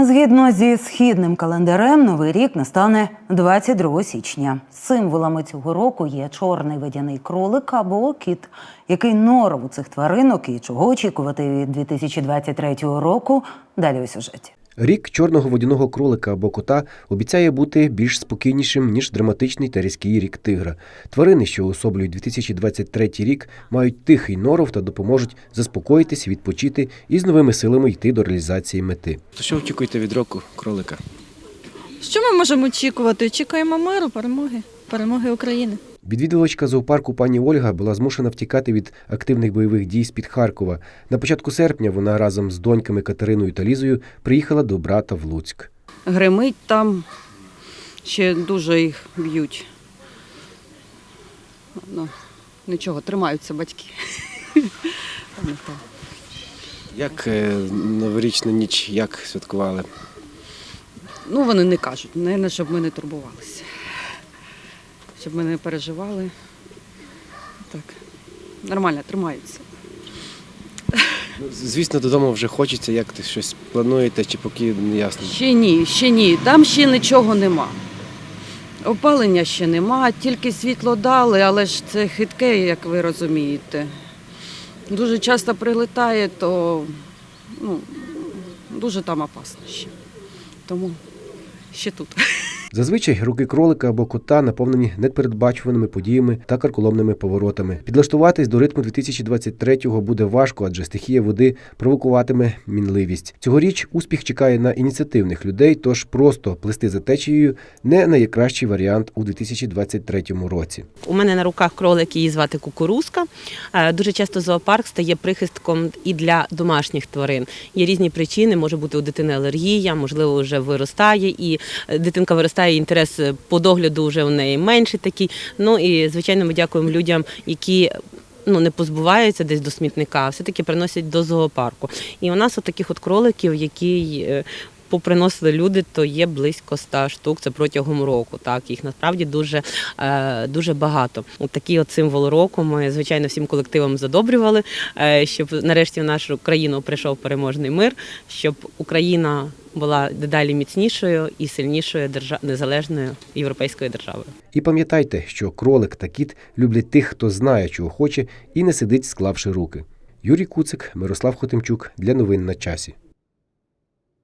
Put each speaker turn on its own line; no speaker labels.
Згідно зі східним календарем, новий рік настане 22 січня. Символами цього року є чорний водяний кролик або кіт. Який норов у цих тваринок і чого очікувати від 2023 року? Далі у сюжеті.
Рік чорного водяного кролика або кота обіцяє бути більш спокійнішим, ніж драматичний та різкий рік тигра. Тварини, що уособлюють 2023 рік, мають тихий норов та допоможуть заспокоїтись, відпочити і з новими силами йти до реалізації мети.
То що очікуєте від року кролика?
Що ми можемо очікувати? Очікуємо миру, перемоги, перемоги України.
Відвідувачка зоопарку пані Ольга була змушена втікати від активних бойових дій з-під Харкова. На початку серпня вона разом з доньками Катериною та Лізою приїхала до брата в Луцьк.
гримить там, ще дуже їх б'ють. Ну, нічого, тримаються батьки.
Як е, новорічну ніч, як святкували?
Ну, вони не кажуть, не щоб ми не турбувалися. Щоб ми не переживали. Так, нормально, тримаються.
Ну, Звісно, додому вже хочеться, як ти щось плануєте, чи поки не ясно.
Ще ні, ще ні. Там ще нічого нема. Опалення ще нема, тільки світло дали, але ж це хитке, як ви розумієте. Дуже часто прилітає, то ну, дуже там опасно ще. Тому ще тут.
Зазвичай руки кролика або кота наповнені непередбачуваними подіями та карколомними поворотами. Підлаштуватись до ритму 2023-го буде важко, адже стихія води провокуватиме мінливість. Цьогоріч успіх чекає на ініціативних людей, тож просто плести за течією не найкращий варіант у 2023 році.
У мене на руках кролик, її звати кукурузка. Е, Дуже часто зоопарк стає прихистком і для домашніх тварин. Є різні причини, може бути у дитини алергія, можливо, вже виростає, і е, дитинка виростає, інтерес е, по догляду вже в неї менший такий. Ну і звичайно, ми дякуємо людям, які. Ну, не позбуваються десь до смітника, а все-таки приносять до зоопарку. І у нас от таких от кроликів, які поприносили люди, то є близько 100 штук. Це протягом року. Так їх насправді дуже, е, дуже багато. Такий от символ року. Ми звичайно всім колективам задобрювали, е, щоб нарешті в нашу країну прийшов переможний мир, щоб Україна була дедалі міцнішою і сильнішою держа... незалежною європейською державою.
І пам'ятайте, що кролик та кіт люблять тих, хто знає, чого хоче, і не сидить, склавши руки. Юрій Куцик, Мирослав Хотимчук для новин на часі.